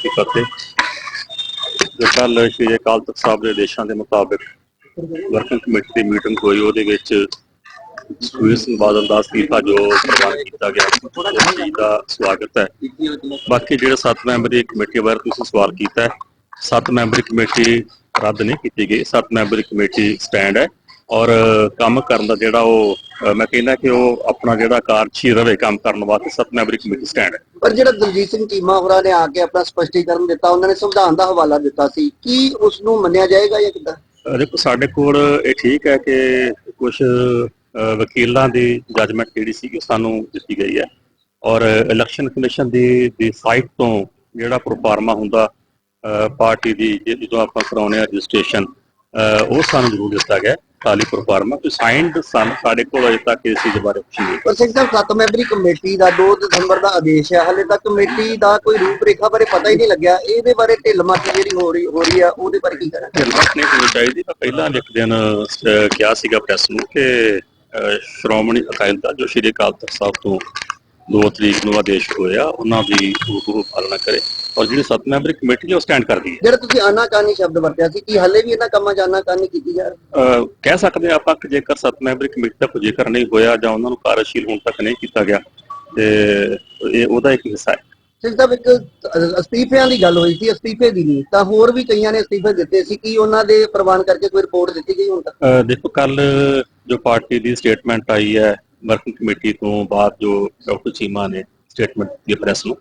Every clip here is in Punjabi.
ਕੀ ਫਤਿਹ ਜੋ ਕੱਲ ਸ਼੍ਰੀ ਅਕਾਲ ਤਖਤ ਸਾਹਿਬ ਦੇ ਆਦੇਸ਼ਾਂ ਦੇ ਮੁਤਾਬਕ ਵਰਕਿੰਗ ਕਮੇਟੀ ਦੀ ਮੀਟਿੰਗ ਹੋਈ, ਉਹਦੇ ਵਿੱਚ ਸੁਖਬੀਰ ਸਿੰਘ ਬਾਦਲ ਦਾ ਅਸਤੀਫਾ ਜੋ ਪ੍ਰਵਾਨ ਕੀਤਾ ਗਿਆ ਉਸ ਚੀਜ਼ ਦਾ ਸਵਾਗਤ ਹੈ। ਬਾਕੀ ਜਿਹੜੇ ਸੱਤ ਮੈਂਬਰੀ ਕਮੇਟੀ ਬਾਰੇ ਤੁਸੀਂ ਸਵਾਲ ਕੀਤਾ ਹੈ, ਸੱਤ ਮੈਂਬਰੀ ਕਮੇਟੀ ਰੱਦ ਨਹੀਂ ਕੀਤੀ ਗਈ, ਸੱਤ ਮੈਂਬਰੀ ਕਮੇਟੀ ਸਟੈਂਡ ਹੈ। ਔਰ ਕੰਮ ਕਰਨ ਦਾ ਜਿਹੜਾ ਉਹ ਮੈਂ ਕਹਿੰਦਾ ਕਿ ਉਹ ਆਪਣਾ ਜਿਹੜਾ ਕਾਰਜੀ ਰਵੇ ਕੰਮ ਕਰਨ ਵਾਸਤੇ ਸੱਤ ਮੈਂਬਰੀ ਕਮੇਟੀ ਸਟੈਂਡ ਹੈ। ਪਰ ਜਿਹੜਾ ਦਲਜੀਤ ਸਿੰਘ ਚੀਮਾ ਹੋਰਾਂ ਨੇ ਆ ਕੇ ਆਪਣਾ ਸਪਸ਼ਟੀਕਰਨ ਦਿੱਤਾ ਉਹਨਾਂ ਨੇ ਸੰਵਿਧਾਨ ਦਾ ਹਵਾਲਾ ਦਿੱਤਾ ਸੀ ਕੀ ਉਸ ਨੂੰ ਮੰਨਿਆ ਜਾਏਗਾ ਜਾਂ ਕਿੱਦਾਂ? ਦੇਖੋ ਸਾਡੇ ਕੋਲ ਇਹ ਠੀਕ ਹੈ ਕਿ ਕੁਝ ਵਕੀਲਾਂ ਦੀ ਜੱਜਮੈਂਟ ਜਿਹੜੀ ਸੀ ਸਾਨੂੰ ਦਿੱਤੀ ਗਈ ਹੈ। ਔਰ ਇਲੈਕਸ਼ਨ ਕਮਿਸ਼ਨ ਦੀ ਦੀ ਸਾਈਟ ਤੋਂ ਜਿਹੜਾ ਪ੍ਰੋਫਾਰਮਾ ਹੁੰਦਾ ਪਾਰਟੀ ਦੀ ਜਦੋਂ ਆਪਾਂ ਕਰਾਉਨੇ ਆ ਰਜਿਸਟ੍ਰੇਸ਼ਨ ਉਹ ਸਾਨੂੰ ਜ਼ਰੂਰ ਦਿੱਤਾ ਗਿਆ ਖਾਲੀ ਪ੍ਰੋਫਾਰਮਾ ਕੋਈ ਸਾਈਨਡ ਸਾਡੇ ਕੋਲ ਅਜੇ ਤੱਕ ਇਸ ਚੀਜ਼ ਬਾਰੇ ਕੁਝ ਨਹੀਂ ਪਰ ਸਿੰਘ ਸਾਹਿਬ ਸੱਤ ਮੈਂਬਰੀ ਕਮੇਟੀ ਦਾ 2 ਦਸੰਬਰ ਦਾ ਆਦੇਸ਼ ਹੈ ਹਾਲੇ ਤੱਕ ਕਮੇਟੀ ਦਾ ਕੋਈ ਰੂਪਰੇਖਾ ਬਾਰੇ ਪਤਾ ਹੀ ਨਹੀਂ ਲੱਗਿਆ। ਇਹਦੇ ਬਾਰੇ ਢਿੱਲ ਮੱਤ ਜਿਹੜੀ ਹੋ ਰਹੀ ਹੋ ਰਹੀ ਆ ਉਹਦੇ ਬਾਰੇ ਕੀ ਕਹਿਣਾ? ਹਿੰਮਤ ਨਹੀਂ ਹੋਣੀ ਚਾਹੀਦੀ। ਮੈਂ ਪਹਿਲਾਂ ਇੱਕ ਦਿਨ ਕਿਹਾ ਸੀਗਾ ਪ੍ਰੈਸ ਨੂੰ ਕਿ ਸ਼੍ਰੋਮਣੀ ਅਕਾਲੀ ਦਲ ਜੋ ਸ਼੍ਰੀ ਅਕਾਲ ਤਖਤ ਸਾਹਿਬ ਤੋਂ 2 ਤਰੀਕ ਨੂੰ ਆਦੇਸ਼ ਹੋਇਆ ਉਹਨਾਂ ਦੀ ਉਹ ਪਾਲਣਾ ਕਰੇ। ਔਰ ਜਿਹੜੀ ਸੱਤ ਮੈਂਬਰੀ ਕਮੇਟੀ ਹੈ ਉਹ ਸਟੈਂਡ ਕਰਦੀ ਹੈ। ਜਿਹੜਾ ਤੁਸੀਂ ਆਨਾਕਾਨੀ ਸ਼ਬਦ ਵਰਤਿਆ ਸੀ ਕੀ ਹਾਲੇ ਵੀ ਇਹਨਾਂ ਕੰਮਾਂ 'ਚ ਆਨਾਕਾਨੀ ਕੀਤੀ ਜਾ ਰਹੀ ਅਹ, ਕਹਿ ਸਕਦੇ ਹਾਂ ਆਪਾਂ ਕਿ ਜੇਕਰ ਸੱਤ ਮੈਂਬਰੀ ਕਮੇਟੀ ਦਾ ਕੋਈ ਜ਼ਿਕਰ ਨਹੀਂ ਹੋਇਆ ਜਾਂ ਉਹਨਾਂ ਨੂੰ ਕਾਰਜਸ਼ੀਲ ਹੁਣ ਤੱਕ ਨਹੀਂ ਕੀਤਾ ਗਿਆ ਤੇ ਇਹ ਉਹਦਾ ਇੱਕ ਹਿੱਸਾ ਹੈ। ਸਿੰਘ ਸਾਹਿਬ ਇੱਕ ਅ- ਅਸਤੀਫਿਆਂ ਦੀ ਗੱਲ ਹੋਈ ਸੀ ਅਸਤੀਫੇ ਦੀ ਨਹੀਂ ਤਾਂ ਹੋਰ ਵੀ ਕਈਆਂ ਨੇ ਅਸਤੀਫੇ ਦਿੱਤੇ ਸੀ ਕੀ ਉਹਨਾਂ ਦੇ ਪ੍ਰਵਾਨ ਕਰਕੇ ਕੋਈ ਰਿਪੋਰਟ ਦਿੱਤੀ ਗਈ ਹੁਣ ਤੱਕ? ਅਹ ਦੇਖੋ ਕੱਲ ਜੋ ਪਾਰਟੀ ਦੀ ਸਟੇਟਮੈਂਟ ਆਈ ਹੈ ਵਰਕਿੰਗ ਕਮੇਟੀ ਤੋਂ ਬਾਅਦ ਜੋ ਡਾਕਟਰ ਚੀਮਾ ਨੇ ਸਟੇਟਮੈਂਟ ਦਿੱਤੀ ਪ੍ਰੈਸ ਨੂੰ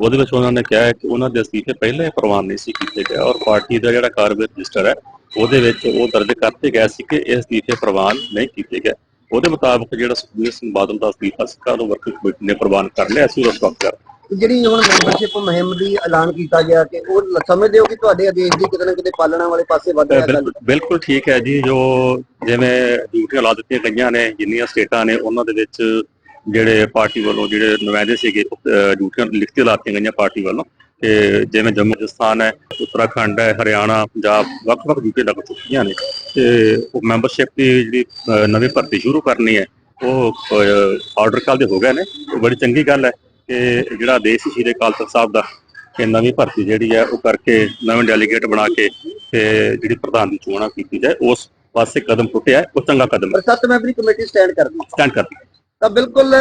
ਉਹਦੇ ਵਿੱਚ ਉਹਨਾਂ ਨੇ ਕਿਹਾ ਹੈ ਕਿ ਉਹਨਾਂ ਦੇ ਅਸਤੀਫੇ ਪਹਿਲਾਂ ਪ੍ਰਵਾਨ ਨਹੀਂ ਸੀ ਕੀਤੇ ਗਏ ਔਰ ਪਾਰਟੀ ਦਾ ਜਿਹੜਾ ਕਾਰਵਾਈ ਰਜਿਸਟਰ ਹੈ ਉਹਦੇ ਵਿੱਚ ਉਹ ਦਰਜ ਕਰਤੇ ਗਏ ਸੀ ਕਿ ਇਹ ਅਸਤੀਫੇ ਪ੍ਰਵਾਨ ਨਹੀਂ ਕੀਤੇ ਗਏ। ਉਹਦੇ ਮੁਤਾਬਕ ਜਿਹੜਾ ਸੁਖਬੀਰ ਸਿੰਘ ਬਾਦਲ ਦਾ ਅਸਤੀਫਾ ਸੀ ਉਹ ਵਰਕਿੰਗ ਕਮੇਟੀ ਨੇ ਪ੍ਰਵਾਨ ਕਰ ਲਿਆ ਸੀ ਸਟਾਪ ਕਰ ਜਿਹੜੀ ਹੁਣ ਮੈਂਬਰਸ਼ਿਪ ਮੁਹਿੰਮ ਦੀ ਐਲਾਨ ਕੀਤਾ ਗਿਆ ਕਿ ਉਹ ਸਮਝਦੇ ਹੋ ਕਿ ਤੁਹਾਡੇ ਆਦੇਸ਼ ਦੀ ਕਿਤੇ ਨਾ ਕਿਤੇ ਪਾਲਣਾ ਵਾਲੇ ਪਾਸੇ ਵੱਧ ਰਿਹਾ ਬਿਲਕੁਲ ਠੀਕ ਹੈ ਜੀ ਜੋ ਜਿਵੇਂ ਡਿਊਟੀਆਂ ਲਾ ਦਿੱਤੀਆਂ ਗਈਆਂ ਨੇ ਜਿੰਨੀਆਂ ਸਟੇਟਾਂ ਨੇ ਉਹਨਾਂ ਦੇ ਵਿੱਚ ਜਿਹੜੇ ਪਾਰਟੀ ਵੱਲੋਂ ਜਿਹੜੇ ਨੁਮਾਇੰਦੇ ਸੀਗੇ ਡਿਊਟੀਆਂ ਲਿਖਤੀ ਲਾਤੀਆਂ ਗਈਆਂ ਪਾਰਟੀ ਵੱਲੋਂ। ਤੇ ਜਿਵੇਂ ਜੰਮੂ ਰਾਜਸਥਾਨ ਹੈ ਉੱਤਰਾਖੰਡ ਹੈ ਹਰਿਆਣਾ ਪੰਜਾਬ ਵੱਖ-ਵੱਖ ਡਿਊਟੀ ਲੱਗ ਚੁੱਕੀਆਂ ਨੇ। ਤੇ ਉਹ ਮੈਂਬਰਸ਼ਿਪ ਦੀ ਜਿਹੜੀ ਨਵੀਂ ਭਰਤੀ ਸ਼ੁਰੂ ਕਰਨੀ ਹੈ ਉਹ ਆਰਡਰ ਕੱਲ ਦੇ ਹੋ ਗਏ ਨੇ। ਉਹ ਬੜੀ ਚੰਗੀ ਗੱਲ ਹੈ ਕਿ ਜਿਹੜਾ ਆਦੇਸ਼ ਸੀ ਸ਼੍ਰੀ ਅਕਾਲ ਤਖਤ ਸਾਹਿਬ ਦਾ ਕਿ ਨਵੀਂ ਭਰਤੀ ਜਿਹੜੀ ਹੈ ਉਹ ਕਰਕੇ ਨਵੇਂ ਡੈਲੀਗੇਟ ਬਣਾ ਕੇ ਤੇ ਜਿਹੜੀ ਪ੍ਰਧਾਨ ਦੀ ਚੋਣਾਂ ਕੀਤੀ ਜਾਏ ਉਸ ਪਾਸੇ ਕਦਮ ਪੁੱਟਿਆ ਹੈ, ਉਹ ਚੰਗਾ ਕਦਮ ਪਰ ਸੱਤ ਮੈਂਬਰੀ ਕਮੇਟੀ ਸਟੈਂਡ ਕਰਦੀ ਸਟੈਂਡ ਕਰਦੀ ਹੈ। ਤਾਂ ਬਿਲਕੁਲ